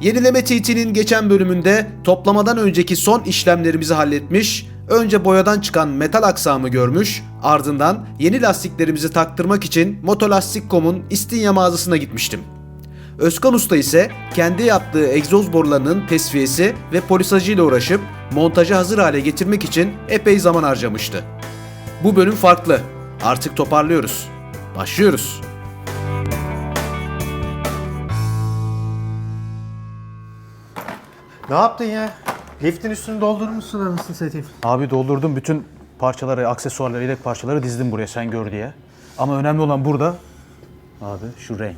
Yenileme TT'nin geçen bölümünde toplamadan önceki son işlemlerimizi halletmiş, önce boyadan çıkan metal aksamı görmüş, ardından yeni lastiklerimizi taktırmak için Motolastik.com'un İstinye mağazasına gitmiştim. Özkan Usta ise kendi yaptığı egzoz borularının tesviyesi ve polisajıyla uğraşıp montajı hazır hale getirmek için epey zaman harcamıştı. Bu bölüm farklı. Artık toparlıyoruz. Başlıyoruz. Ne yaptın ya? Liftin üstünü doldurmuşsun anasını satayım. Abi doldurdum bütün parçaları, aksesuarları, yedek parçaları dizdim buraya sen gör diye. Ama önemli olan burada abi şu renk.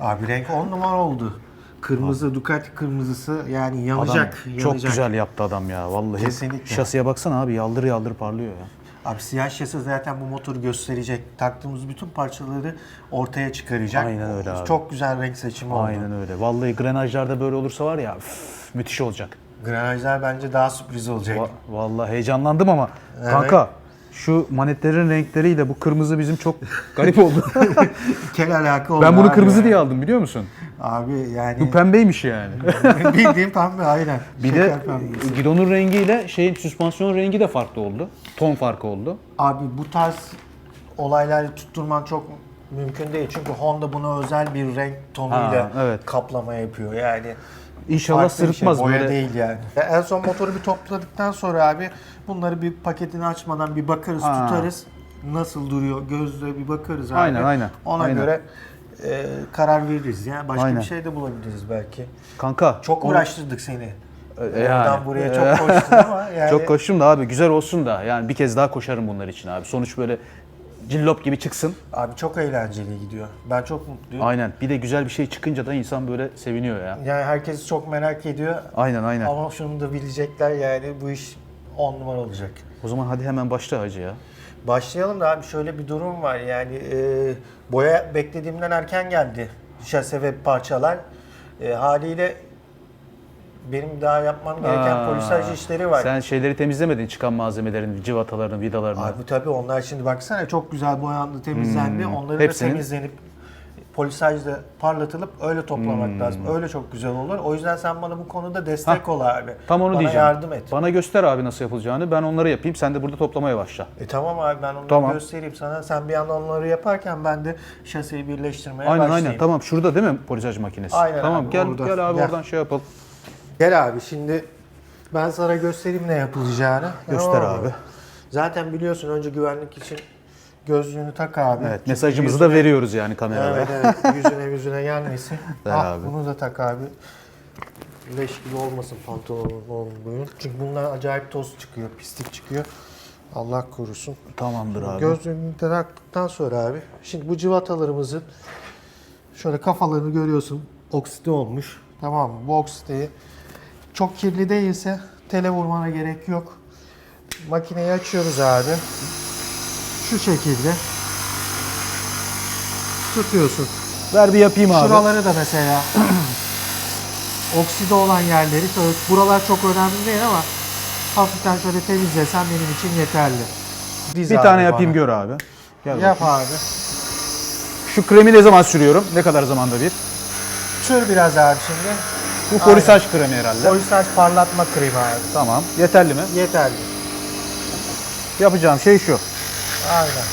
Abi renk 10 numara oldu. Kırmızı, Ducati kırmızısı yani yanacak. Adam yanacak. çok güzel yaptı adam ya vallahi. Kesinlikle. Şasiye baksana abi yaldır yaldır parlıyor ya. Abi siyah şasi zaten bu motoru gösterecek. Taktığımız bütün parçaları ortaya çıkaracak. Aynen öyle abi. Çok güzel renk seçimi oldu. Aynen öyle. Vallahi grenajlarda böyle olursa var ya üf, müthiş olacak. Granajlar bence daha sürpriz olacak. Va- vallahi heyecanlandım ama kanka şu manetlerin renkleriyle bu kırmızı bizim çok garip oldu. Kel alaka oldu ben bunu abi kırmızı ya. diye aldım biliyor musun? Abi Bu yani pembeymiş yani. bildiğim pembe aynen. Bir de Şeker pembesi. gidonun rengiyle şeyin süspansiyon rengi de farklı oldu. Ton farkı oldu. Abi bu tarz olayları tutturman çok mümkün değil. Çünkü Honda buna özel bir renk tonuyla Ha, evet. kaplama yapıyor. Yani İnşallah farklı bir sırıtmaz şey, boya böyle. değil yani. Ya En son motoru bir topladıktan sonra abi bunları bir paketini açmadan bir bakarız, Ha. tutarız. Nasıl duruyor gözle bir bakarız abi. Aynen, aynen. Ona Aynen. göre e, karar veririz. Yani başka Aynen. bir şey de bulabiliriz belki. Kanka. Çok onu- uğraştırdık seni. E. Oradan buraya çok koştun ama yani Çok koştum da abi güzel olsun da yani bir kez daha koşarım bunlar için abi. Sonuç böyle cillop gibi çıksın. abi çok eğlenceli gidiyor. Ben çok mutluyum. Aynen. Bir de güzel bir şey çıkınca da insan böyle seviniyor ya. Yani herkes çok merak ediyor. Aynen aynen. Ama şunu da bilecekler yani bu iş 10 numara olacak. O zaman hadi hemen başla hacı ya. Başlayalım da abi şöyle bir durum var yani e, boya beklediğimden erken geldi şase ve parçalar. E, haliyle benim daha yapmam gereken Aa, polisaj işleri var. Sen şeyleri temizlemedin çıkan malzemelerin, civatalarını, vidalarını. Abi tabii onlar şimdi baksana çok güzel boyandı, temizlendi. Onları Hmm. Hepsinin- da temizlenip polisajla parlatılıp öyle toplamak Hmm. lazım. Öyle çok güzel olur. O yüzden sen bana bu konuda destek ol abi. Tam onu bana diyeceğim. yardım et. Bana göster abi nasıl yapılacağını. Ben onları yapayım. Sen de burada toplamaya başla. E tamam abi ben onları Tamam. göstereyim sana. Sen bir yandan onları yaparken ben de şasiyi birleştirmeye Aynen başlayayım. aynen. Tamam şurada değil mi polisaj makinesi? Aynen Tamam abi, gel orada. gel abi Gel. oradan şey yapalım. Gel abi şimdi ben sana göstereyim ne yapılacağını. Göster Tamam mı? abi. Zaten biliyorsun önce güvenlik için gözlüğünü tak abi. Evet Çünkü mesajımızı da yüzüne- veriyoruz yani kameraya. Evet evet yüzüne yüzüne gelmesin. Ver ah, abi. Bunu da tak abi. Leş gibi olmasın pantolonun boyun. Çünkü bundan acayip toz çıkıyor, pislik çıkıyor. Allah korusun. Tamamdır abi. Gözlüğünü de taktıktan sonra abi. Şimdi bu civatalarımızın şöyle kafalarını görüyorsun. Okside olmuş. Tamam mı? Bu oksideyi çok kirli değilse tele vurmana gerek yok. Makineyi açıyoruz abi. Şu şekilde. Tutuyorsun. Ver bir yapayım abi. Şuraları da mesela okside olan yerleri buralar çok önemli değil ama hafiften şöyle temizlesen benim için yeterli. Diz bir tane yapayım bana. gör abi. Gel Yap bakayım. abi. Şu kremi ne zaman sürüyorum? Ne kadar zamanda bir? Sür biraz abi şimdi. Bu polisaj kremi herhalde. Polisaj parlatma kremi abi. Tamam. Yeterli mi? Yeterli. Yapacağım şey şu. Aynen.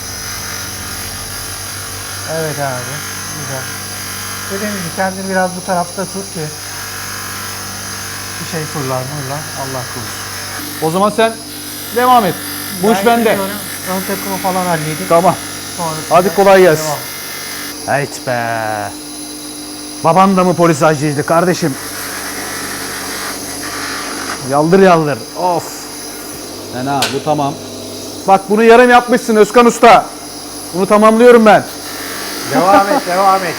Evet abi. Güzel. Dediğim gibi kendini biraz bu tarafta tut ki bir şey fırlar mırlar. Allah korusun. O zaman sen devam et. Bu iş Ben bende. gidiyorum. Ön takımı falan halledip Tamam. sonrasında Hadi kolay gelsin. devam. Hayt be. Baban da mı polisajcıydı kardeşim? Yaldır yaldır. Of. Fena bu tamam. Bak bunu yarım yapmışsın Özkan Usta. Bunu tamamlıyorum ben. Devam et, devam et.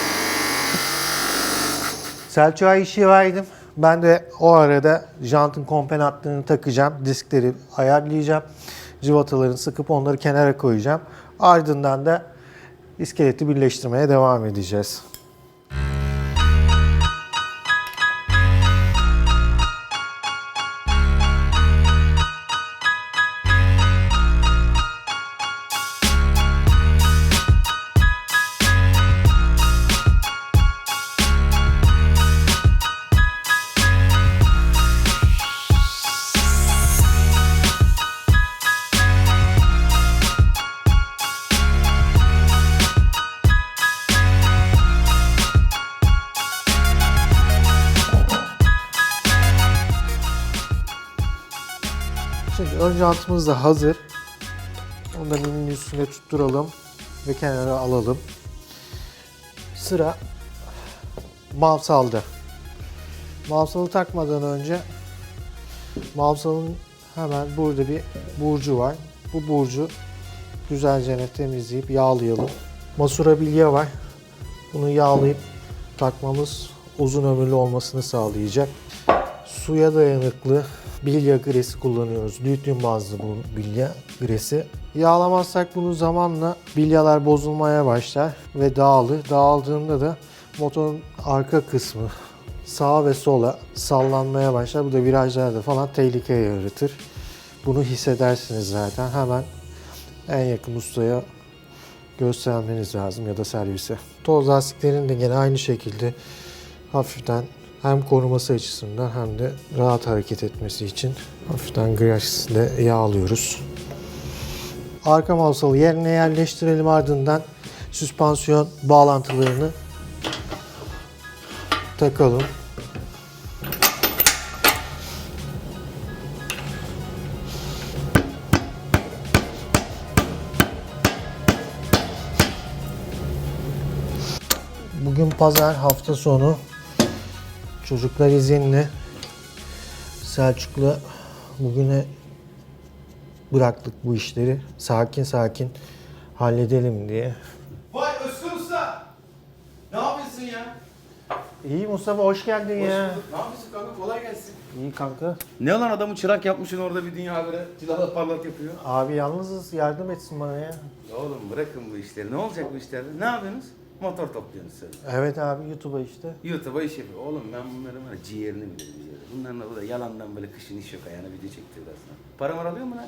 Selçuk'a işi verdim. Ben de o arada jantın kompenatlarını takacağım. Diskleri ayarlayacağım. Civatalarını sıkıp onları kenara koyacağım. Ardından da iskeleti birleştirmeye devam edeceğiz. Jantımız da hazır. Onu da minin üstüne tutturalım ve kenara alalım. Sıra mavsalda. Mavsalı takmadan önce mavsalın hemen burada bir burcu var. Bu burcu güzelce temizleyip yağlayalım. Masura bilye var. Bunu yağlayıp takmamız uzun ömürlü olmasını sağlayacak. Suya dayanıklı bilya gresi kullanıyoruz. Lityum bazlı bu bilya gresi. Yağlamazsak bunu zamanla bilyalar bozulmaya başlar ve dağılır. Dağıldığında da motorun arka kısmı sağa ve sola sallanmaya başlar. Bu da virajlarda falan tehlike yaratır. Bunu hissedersiniz zaten. Hemen en yakın ustaya göstermeniz lazım ya da servise. Toz lastiklerin de gene aynı şekilde hafiften hem koruması açısından hem de rahat hareket etmesi için hafiften grajle yağlıyoruz. Arka mavsalı yerine yerleştirelim ardından süspansiyon bağlantılarını takalım. Bugün pazar hafta sonu. Çocuklar izinli. Selçuk'la bugüne bıraktık bu işleri. Sakin sakin halledelim diye. Vay Özkan Usta! Ne yapıyorsun ya? İyi Mustafa hoş geldin ya. Ne yapıyorsun kanka? Kolay gelsin. İyi kanka. Ne lan adamı çırak yapmışsın orada bir dünya böyle silahla parlat yapıyor. Abi yalnızız yardım etsin bana ya. Ya oğlum bırakın bu işleri. Ne olacak bu işlerde? Ne yapıyorsunuz? Motor topluyorsunuz siz. Evet abi YouTube'a işte. YouTube'a iş yapıyor. Oğlum ben bunların var ya ciğerini bilirim ciğerini. Bunların da yalandan böyle kışın iş yok ayağına video çektirdiler sana. Para mı alıyor mu lan?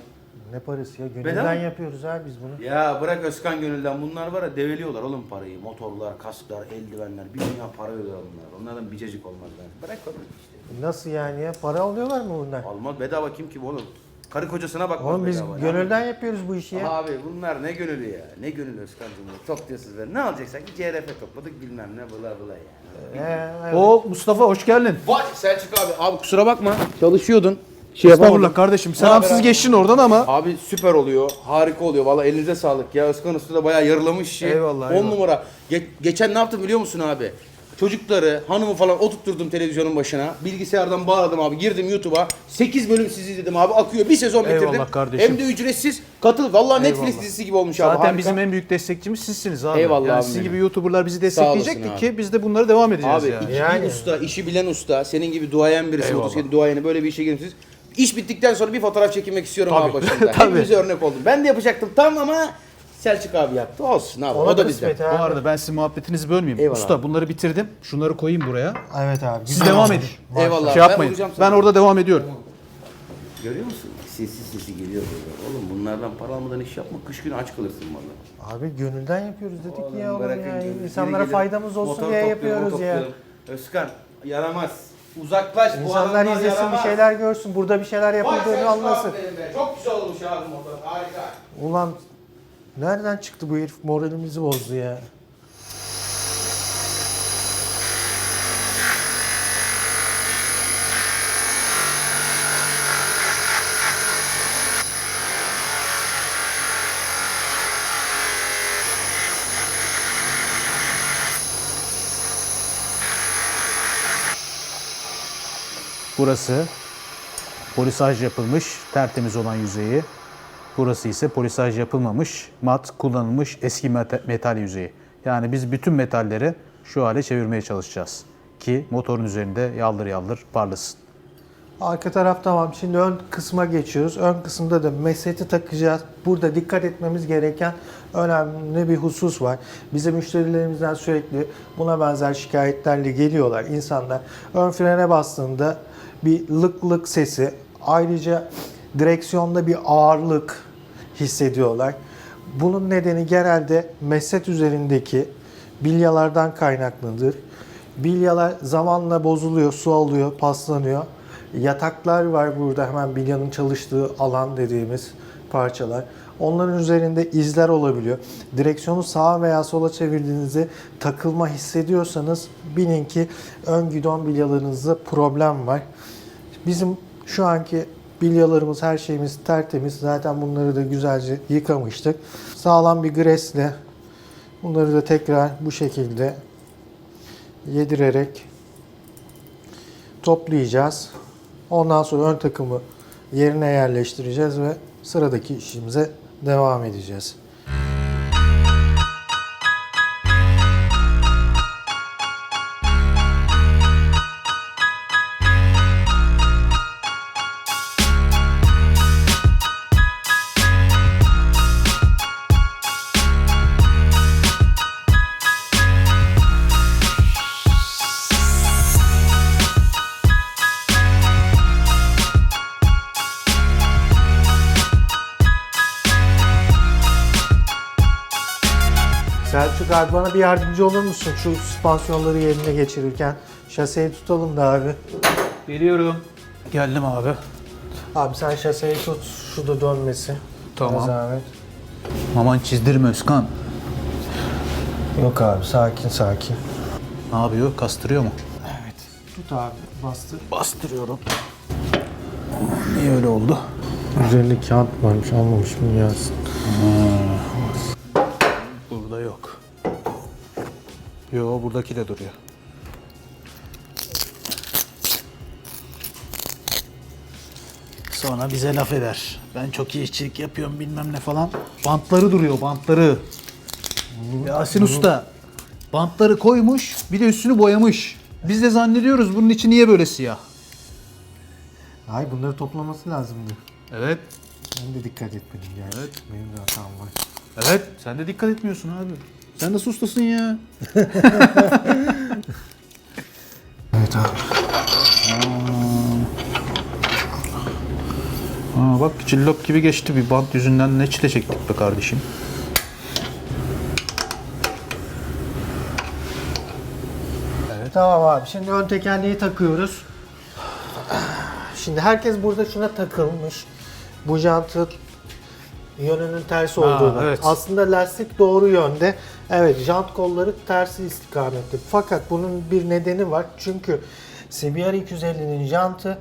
Ne parası ya? Bedava Gönülden mı? yapıyoruz abi biz bunu. Ya bırak Özkan Gönül'den bunlar var ya develiyorlar oğlum parayı. Motorlar, kasklar, eldivenler bir dünya para ödüyorlar bunlar. Onlardan bicacık olmaz ben. Bırak oğlum işte. Nasıl yani ya? Para alıyorlar mı bundan? Almaz bedava kim kim oğlum? Karı kocasına bakmaz Oğlum biz bedava. Ne gönülden yapıyoruz bu işi ya. Abi bunlar ne gönüllü ya. Ne gönüllü Özkan'cığım. Topluyorsunuz böyle. Ne alacaksak bir CRF topladık bilmem ne bula bula ya. Ee, evet. O Mustafa hoş geldin. Vay Selçuk abi. Abi kusura bakma. Çalışıyordun. Şey Estağfurullah kardeşim. Selamsız geçtin oradan ama. Abi süper oluyor. Harika oluyor. Valla elinize sağlık ya. Özkan Usta da bayağı yarılamış işi. Eyvallah, 10 eyvallah. numara. Ge- geçen ne yaptım biliyor musun abi? Çocukları, hanımı falan oturtturdum televizyonun başına. Bilgisayardan bağladım abi. Girdim YouTube'a. 8 bölüm sizi izledim abi. Akıyor. Bir sezon bitirdim. Eyvallah kardeşim. Hem de ücretsiz. Katıl. Vallahi Netflix Eyvallah. dizisi gibi olmuş abi. Zaten Harika. bizim en büyük destekçimiz sizsiniz abi. Eyvallah yani abim sizin benim. gibi YouTuber'lar bizi olasın destekleyecektik abi. ki biz de bunları devam edeceğiz Abi yani. iki Yani. usta, işi bilen usta, senin gibi duayen birisi, Eyvallah. motosiklet duayeni böyle bir işe girmişsiniz. İş bittikten sonra bir fotoğraf çekilmek istiyorum abi başında. Tabii. Hepimize örnek oldum. Ben de yapacaktım tam ama Selçuk abi yaptı. Olsun abi. Ona o da bizden. kısmet abi. Bu arada ben sizin muhabbetinizi bölmeyeyim. Eyvallah. Usta bunları bitirdim. Şunları koyayım buraya. Evet abi. Siz güzel devam olmuş. edin. Eyvallah. Şey Ben yapmayın. Ben sana. orada devam ediyorum. Görüyor musun? Sesi sesi geliyor böyle. Oğlum bunlardan para almadan iş yapma. Kış günü aç kalırsın valla. Abi gönülden yapıyoruz dedik Oğlum ya oğlum bırakın ya. gönül. İnsanlara Geri faydamız olsun Motor diye yapıyoruz ya. topluyorum. Özkan yaramaz. Uzaklaş bu İnsanlar adamlar izlesin yaramaz. bir şeyler görsün. Burada bir şeyler Vay yapıldığını Selçuk anlasın. benim be. Çok güzel olmuş abi motor. Harika. Ulan nereden çıktı bu herif moralimizi bozdu ya. Burası polisaj yapılmış, tertemiz olan yüzeyi. Burası ise polisaj yapılmamış, mat kullanılmış eski meta- metal yüzeyi. Yani biz bütün metalleri şu hale çevirmeye çalışacağız ki motorun üzerinde yaldır yaldır parlasın. Arka taraf tamam. Şimdi ön kısma geçiyoruz. Ön kısımda da meseti takacağız. Burada dikkat etmemiz gereken önemli bir husus var. Bize müşterilerimizden sürekli buna benzer şikayetlerle geliyorlar insanlar. Ön frene bastığında bir lık lık sesi, ayrıca direksiyonda bir ağırlık hissediyorlar. Bunun nedeni genelde meset üzerindeki bilyalardan kaynaklıdır. Bilyalar zamanla bozuluyor, su alıyor, paslanıyor. Yataklar var burada hemen bilyanın çalıştığı alan dediğimiz parçalar. Onların üzerinde izler olabiliyor. Direksiyonu sağa veya sola çevirdiğinizde takılma hissediyorsanız bilin ki ön gidon bilyalarınızda problem var. Bizim şu anki Bilyalarımız, her şeyimiz tertemiz. Zaten bunları da güzelce yıkamıştık. Sağlam bir gresle bunları da tekrar bu şekilde yedirerek toplayacağız. Ondan sonra ön takımı yerine yerleştireceğiz ve sıradaki işimize devam edeceğiz. Abi bana bir yardımcı olur musun şu süspansiyonları yerine geçirirken? Şaseyi tutalım da abi. Geliyorum. Geldim abi. Abi sen şaseyi tut, şu da dönmesi. Tamam. Zahmet. Aman çizdirme Özkan. Yok abi sakin sakin. Ne yapıyor? Kastırıyor mu? Evet. Tut abi bastır. Bastırıyorum. Niye öyle oldu? Üzerinde kağıt varmış almamış mı yazsın. Burada yok. Yo buradaki de duruyor. Sonra bize laf eder. Ben çok iyi işçilik yapıyorum bilmem ne falan. Bantları duruyor bantları. Yasin Usta bantları koymuş bir de üstünü boyamış. Biz de zannediyoruz bunun içi niye böyle siyah? Ay bunları toplaması lazımdı. Evet. Ben de dikkat etmedim yani. Evet. Benim de hatam var. Evet. Sen de dikkat etmiyorsun abi. Sen nasıl ustasın ya? Evet abi. Aa, bak cillop gibi geçti bir bant yüzünden ne çile çektik be kardeşim. Tamam abi şimdi ön tekerleği takıyoruz. Şimdi herkes burada şuna takılmış. Bu jantın yönünün ters olduğunu. evet. Aslında lastik doğru yönde. Evet jant kolları tersi istikamette. Fakat bunun bir nedeni var. Çünkü CBR 250'nin jantı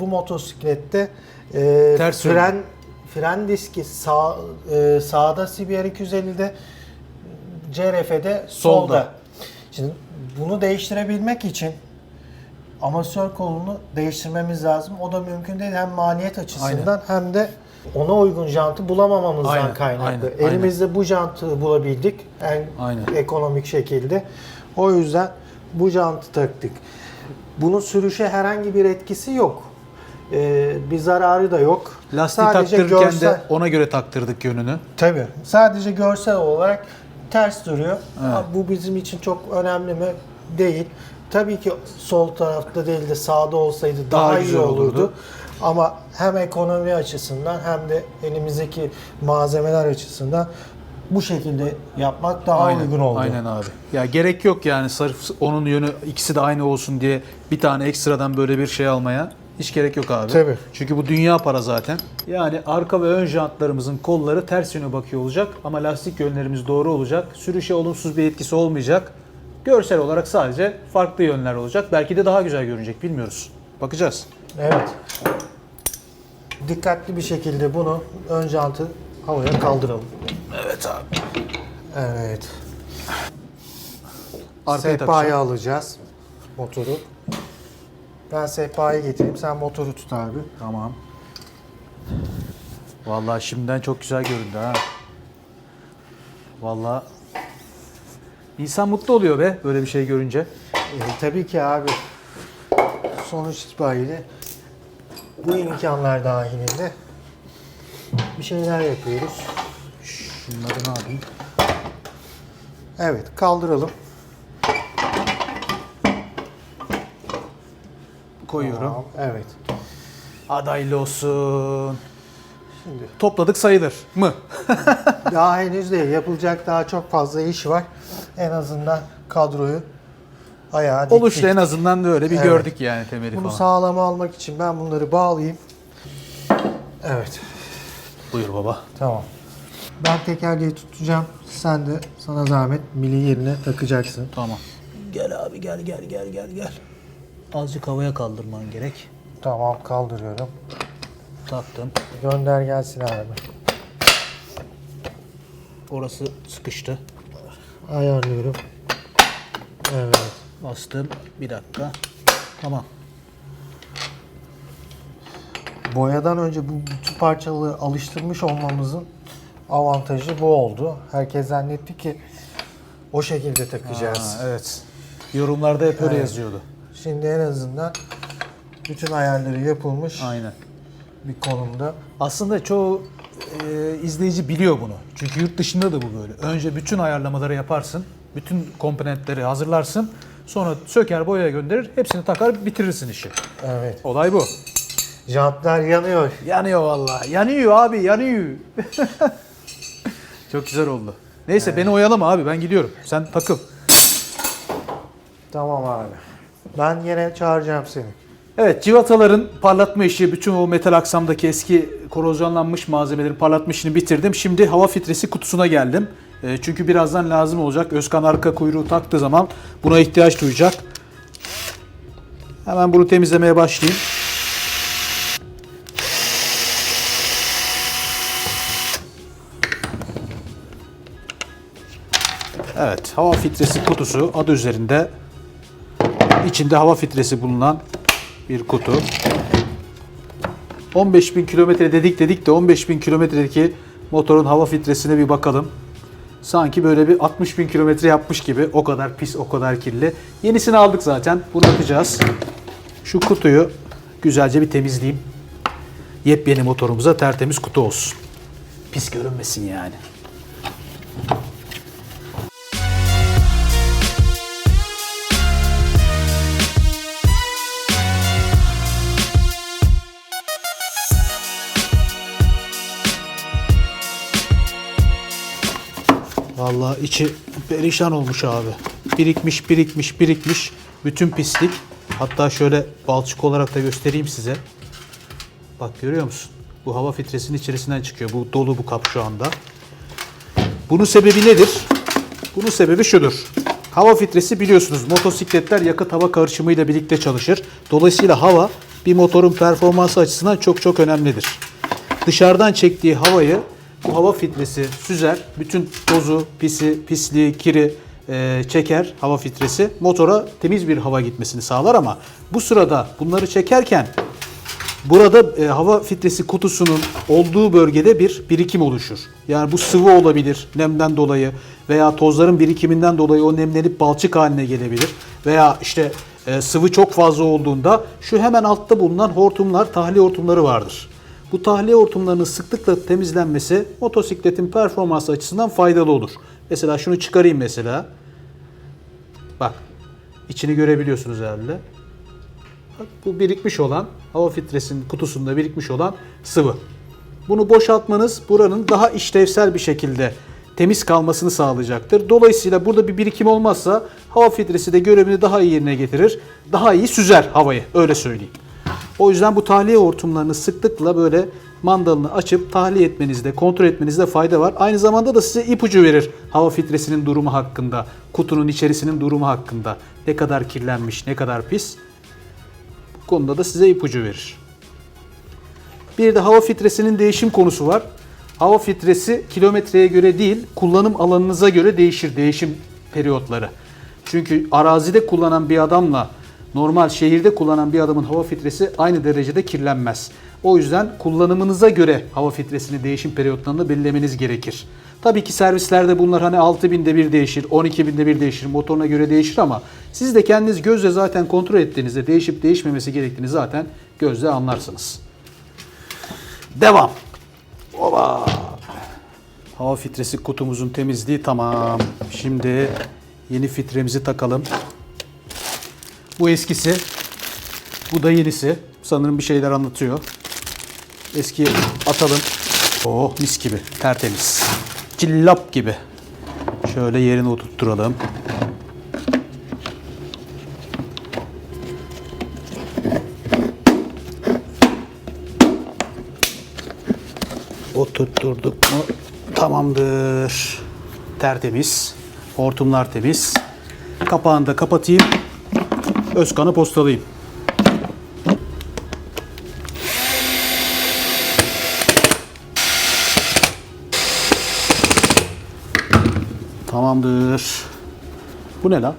bu motosiklette e, Ters fren fren diski sağ, e, sağda CBR 250'de CRF'de solda. Solda. Şimdi bunu değiştirebilmek için amatör kolunu değiştirmemiz lazım. O da mümkün değil hem maliyet açısından hem de ona uygun jantı bulamamamızdan Aynen, kaynaklı. aynen, aynen. Elimizde bu jantı bulabildik en Aynen. ekonomik şekilde. O yüzden bu jantı taktık. Bunun sürüşe herhangi bir etkisi yok. Ee, bir zararı da yok. Lastiği Sadece taktırırken görsel- de ona göre taktırdık yönünü. Tabii. Sadece görsel olarak ters duruyor. Ama Bu bizim için çok önemli mi? Değil. Tabii ki sol tarafta değil de sağda olsaydı daha, Daha iyi olurdu. olurdu. Ama hem ekonomi açısından hem de elimizdeki malzemeler açısından bu şekilde yapmak daha uygun oldu. Aynen abi. Ya gerek yok yani sırf onun yönü ikisi de aynı olsun diye bir tane ekstradan böyle bir şey almaya. Hiç gerek yok abi. Tabii. Çünkü bu dünya para zaten. Yani arka ve ön jantlarımızın kolları ters yöne bakıyor olacak ama lastik yönlerimiz doğru olacak. Sürüşe olumsuz bir etkisi olmayacak. Görsel olarak sadece farklı yönler olacak. Belki de daha güzel görünecek bilmiyoruz. Bakacağız. Evet. Dikkatli bir şekilde bunu ön jantı havaya kaldıralım. Evet abi. Evet. Arkaya Sehpayı takacağım. alacağız. Motoru. Ben sehpayı getireyim. Sen motoru tut abi. Tamam. Vallahi şimdiden çok güzel göründü ha. Vallahi insan mutlu oluyor be böyle bir şey görünce. E, tabii ki abi. Sonuç itibariyle bu imkanlar dahilinde bir şeyler yapıyoruz. Şunları ne yapayım? Evet kaldıralım. Koyuyorum. Tamam, Evet. Adaylı olsun. Şimdi Topladık sayılır mı? daha henüz değil. Yapılacak daha çok fazla iş var. En azından kadroyu diktik. Oluştu en azından da öyle bir Evet. gördük yani temeli Bunu falan. sağlama almak için ben bunları bağlayayım. Evet. Buyur baba. Tamam. Ben tekerleği tutacağım. Sen de sana zahmet mili yerine takacaksın. Tamam. Gel abi gel gel gel gel gel. Azıcık havaya kaldırman gerek. Tamam kaldırıyorum. Taktım. Gönder gelsin abi. Orası sıkıştı. Ayarlıyorum. Evet. Bastım. Bir dakika. Tamam. Boyadan önce bu bütün parçaları alıştırmış olmamızın avantajı bu oldu. Herkes zannetti ki o şekilde takacağız. Ha, evet. Yorumlarda hep öyle Evet. yazıyordu. Şimdi en azından bütün ayarları yapılmış Aynen. bir konumda. Aslında çoğu e, izleyici biliyor bunu. Çünkü yurt dışında da bu böyle. Önce bütün ayarlamaları yaparsın. Bütün komponentleri hazırlarsın. Sonra söker boyaya gönderir. Hepsini takar bitirirsin işi. Evet. Olay bu. Jantlar yanıyor. Yanıyor vallahi. Yanıyor abi yanıyor. Çok güzel oldu. Neyse beni oyalama abi ben gidiyorum. Sen takıl. Tamam abi. Ben yine çağıracağım seni. Evet civataların parlatma işi, bütün o metal aksamdaki eski korozyonlanmış malzemelerin parlatma işini bitirdim. Şimdi hava filtresi kutusuna geldim. E, çünkü birazdan lazım olacak. Özkan arka kuyruğu taktığı zaman buna ihtiyaç duyacak. Hemen bunu temizlemeye başlayayım. Evet, hava filtresi kutusu adı üzerinde içinde hava filtresi bulunan bir kutu. 15.000 kilometre dedik dedik de 15.000 kilometredeki motorun hava filtresine bir bakalım. Sanki böyle bir 60.000 kilometre yapmış gibi o kadar pis o kadar kirli. Yenisini aldık zaten bunu atacağız. Şu kutuyu güzelce bir temizleyeyim. Yepyeni motorumuza tertemiz kutu olsun. Pis görünmesin yani. Vallahi içi perişan olmuş abi. Birikmiş, birikmiş, birikmiş. Bütün pislik. Hatta şöyle balçık olarak da göstereyim size. Bak görüyor musun? Bu hava filtresinin içerisinden çıkıyor. Bu dolu bu kap şu anda. Bunun sebebi nedir? Bunun sebebi şudur. Hava filtresi biliyorsunuz motosikletler yakıt hava karışımıyla birlikte çalışır. Dolayısıyla hava bir motorun performansı açısından çok çok önemlidir. Dışarıdan çektiği havayı bu hava filtresi süzer. Bütün tozu, pisi, pisliği, kiri e, çeker hava filtresi. Motora temiz bir hava gitmesini sağlar ama bu sırada bunları çekerken Burada e, hava filtresi kutusunun olduğu bölgede bir birikim oluşur. Yani bu sıvı olabilir nemden dolayı veya tozların birikiminden dolayı o nemlenip balçık haline gelebilir. Veya işte e, sıvı çok fazla olduğunda şu hemen altta bulunan hortumlar, tahliye hortumları vardır. Bu tahliye hortumlarının sıklıkla temizlenmesi motosikletin performansı açısından faydalı olur. Mesela şunu çıkarayım mesela. Bak içini görebiliyorsunuz herhalde. Bak, bu birikmiş olan hava filtresinin kutusunda birikmiş olan sıvı. Bunu boşaltmanız buranın daha işlevsel bir şekilde temiz kalmasını sağlayacaktır. Dolayısıyla burada bir birikim olmazsa hava filtresi de görevini daha iyi yerine getirir. Daha iyi süzer havayı öyle söyleyeyim. O yüzden bu tahliye hortumlarını sıklıkla böyle mandalını açıp tahliye etmenizde, kontrol etmenizde fayda var. Aynı zamanda da size ipucu verir hava filtresinin durumu hakkında, kutunun içerisinin durumu hakkında. Ne kadar kirlenmiş, ne kadar pis. Bu konuda da size ipucu verir. Bir de hava filtresinin değişim konusu var. Hava filtresi kilometreye göre değil, kullanım alanınıza göre değişir değişim periyotları. Çünkü arazide kullanan bir adamla normal şehirde kullanan bir adamın hava filtresi aynı derecede kirlenmez. O yüzden kullanımınıza göre hava filtresini değişim periyotlarını belirlemeniz gerekir. Tabii ki servislerde bunlar hani 6000'de bir değişir, 12000'de bir değişir, motoruna göre değişir ama siz de kendiniz gözle zaten kontrol ettiğinizde değişip değişmemesi gerektiğini zaten gözle anlarsınız. Devam. Oba. Hava filtresi kutumuzun temizliği tamam. Şimdi yeni filtremizi takalım. Bu eskisi. Bu da yenisi. Sanırım bir şeyler anlatıyor. Eski atalım. Oh mis gibi. Tertemiz. Cillap gibi. Şöyle yerine oturtturalım. Oturtturduk mu tamamdır. Tertemiz. Hortumlar temiz. Kapağını da kapatayım. Özkan'ı postalayayım. Tamamdır. Bu ne lan?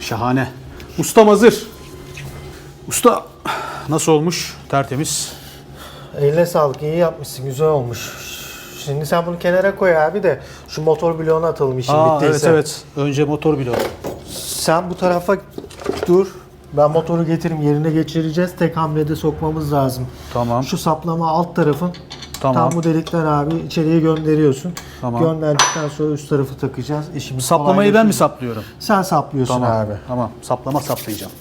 Şahane. Ustam hazır. Usta nasıl olmuş? Tertemiz. Eline sağlık. iyi yapmışsın. Güzel olmuş. Şimdi sen bunu kenara koy abi de şu motor bloğuna atalım işin Aa, bittiyse. Evet evet. Önce motor bloğu. Sen bu tarafa dur. Ben motoru getireyim yerine geçireceğiz. Tek hamlede sokmamız lazım. Tamam. Şu saplama alt tarafın. Tamam. Tam bu delikten abi içeriye gönderiyorsun. Tamam. Gönderdikten sonra üst tarafı takacağız. İşimiz Saplamayı ben mi saplıyorum? Sen saplıyorsun Tamam. abi. Tamam. Saplama saplayacağım.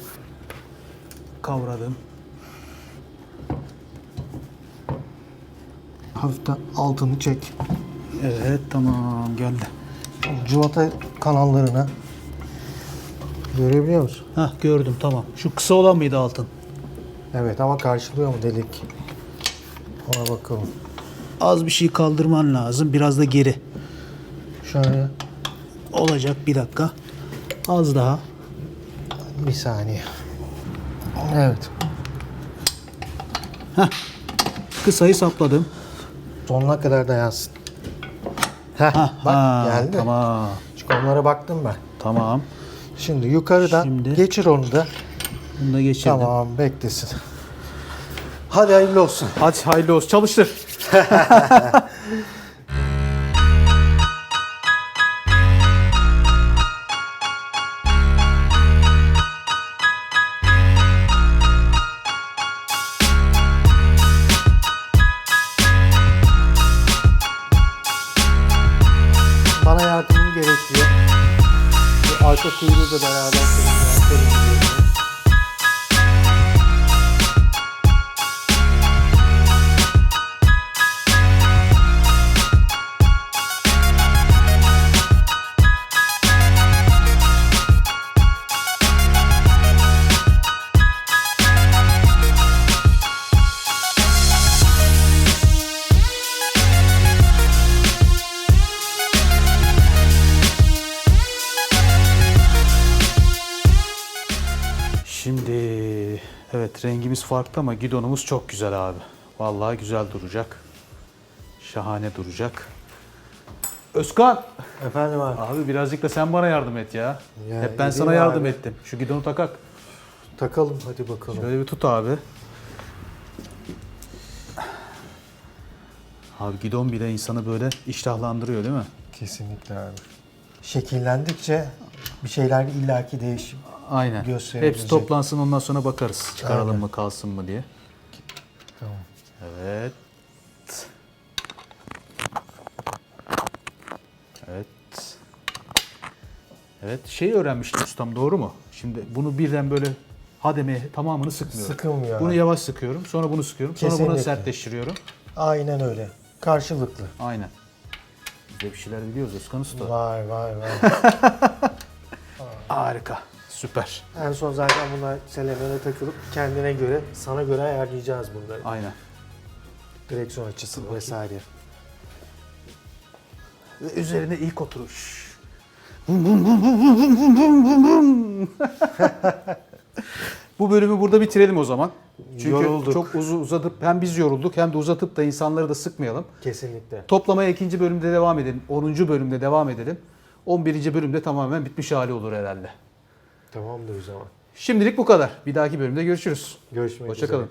Kavradım. Hafiften altını çek. Evet tamam geldi. Civata kanallarına. Görebiliyor musun? Hah gördüm tamam. Şu kısa olan mıydı altın? Evet ama karşılıyor mu delik? Ona bakalım. Az bir şey kaldırman lazım. Biraz da geri. Şöyle Olacak bir dakika. Az daha. bir saniye. Evet. Kısayı sapladım. Sonuna kadar dayansın. Heh, Hah, bak ha, geldi. Tamam. Çünkü onlara baktım ben. Tamam. Şimdi yukarıdan Şimdi- geçir onu da. Bunu da geçirdim. Tamam beklesin. Hadi hayırlı olsun. Hadi hayırlı olsun. Çalıştır. evet rengimiz farklı ama gidonumuz çok güzel abi. Vallahi güzel duracak. Şahane duracak. Özkan. Efendim abi. Abi birazcık da sen bana yardım et ya. Ya, Hep ben sana yardım abi. ettim. Şu gidonu takak. Takalım hadi bakalım. Şöyle bir tut abi. Abi gidon bile insanı böyle iştahlandırıyor değil mi? Kesinlikle abi. Şekillendikçe bir şeyler illaki değişim. Aynen. Gösterebilecek. Hepsi toplansın ondan sonra bakarız. Çıkaralım Aynen. mı kalsın mı diye. Tamam. Evet. Evet. Evet şey öğrenmiştim ustam doğru mu? Şimdi bunu birden böyle hademe tamamını sıkmıyorum. Sıkılmıyor Bunu yavaş sıkıyorum. Sonra bunu sıkıyorum. Sonra bunu sertleştiriyorum. Aynen öyle. Karşılıklı. Aynen. Biz de bir şeyler biliyoruz Özkan Usta. Vay vay vay. Harika. Süper. en son zaten bunlar selemene takılıp kendine göre, sana göre ayarlayacağız bunları. Aynen. Direksiyon açısı vesaire. Ve üzerine ilk oturuş. Bu bölümü burada bitirelim o zaman. Çünkü Yorulduk. çok uzun uzatıp hem biz yorulduk hem de uzatıp da insanları da sıkmayalım. Kesinlikle. Toplamaya ikinci bölümde devam edelim. 10. bölümde devam edelim. 11. bölümde tamamen bitmiş hali olur herhalde. Tamamdır o zaman. Şimdilik bu kadar. Bir dahaki bölümde görüşürüz. Görüşmek üzere. Hoşçakalın.